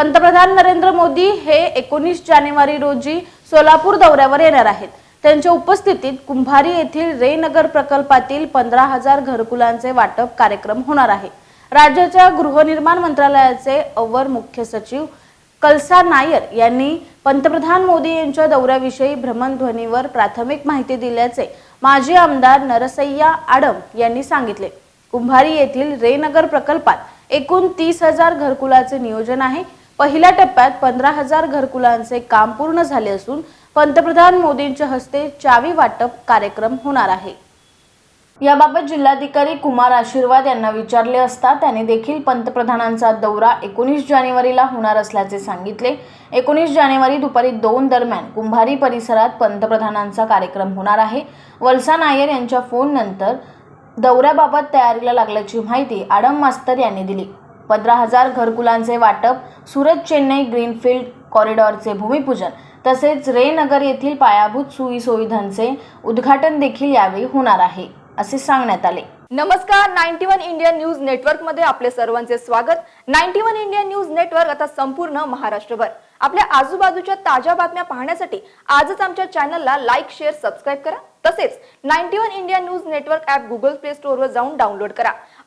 पंतप्रधान नरेंद्र मोदी हे एकोणीस जानेवारी रोजी सोलापूर दौऱ्यावर येणार आहेत. त्यांच्या उपस्थितीत कुंभारी येथील रेनगर प्रकल्पातील पंधरा हजार घरकुलांचे वाटप कार्यक्रम होणार आहे. राज्याच्या गृहनिर्माण मंत्रालयाचे अवर मुख्य सचिव कलसा नायर यांनी पंतप्रधान मोदी यांच्या दौऱ्याविषयी भ्रमणध्वनीवर प्राथमिक माहिती दिल्याचे माजी आमदार नरसय्या आडम यांनी सांगितले. कुंभारी येथील रेनगर प्रकल्पात एकूण तीस हजार घरकुलाचे नियोजन आहे. पहिल्या टप्प्यात पंधरा हजार घरकुलांचे काम पूर्ण झाले असून पंतप्रधान मोदींच्या हस्ते चावी वाटप कार्यक्रम होणार आहे. याबाबत जिल्हाधिकारी कुमार आशीर्वाद यांना विचारले असता त्याने देखील पंतप्रधानांचा दौरा एकोणीस जानेवारीला होणार असल्याचे सांगितले. एकोणीस जानेवारी दुपारी दोन दरम्यान कुंभारी परिसरात पंतप्रधानांचा कार्यक्रम होणार आहे. वलसा नायर यांच्या फोननंतर दौऱ्याबाबत तयारीला लागल्याची माहिती आडम मास्तर यांनी दिली. पंधरा हजार घरकुलांचे वाटप सुरत चेन्नई ग्रीनफील्ड कॉरिडॉरचे भूमिपूजन तसेच रेनगर येथील पायाभूत सोयी सुविधांचे उद्घाटन देखील यावेळी होणार आहे असे सांगण्यात आले. नमस्कार नाईन्टी वन इंडियन न्यूज नेटवर्कमध्ये आपले सर्वांचे स्वागत. Ninety one Indian news network आता संपूर्ण महाराष्ट्रभर. आपल्या आजूबाजूच्या ताज्या बातम्या पाहण्यासाठी आजच आमच्या चॅनलला लाईक शेअर सबस्क्राईब करा. तसेच ninety one India news network app Google play स्टोअरवर जाऊन डाउनलोड करा.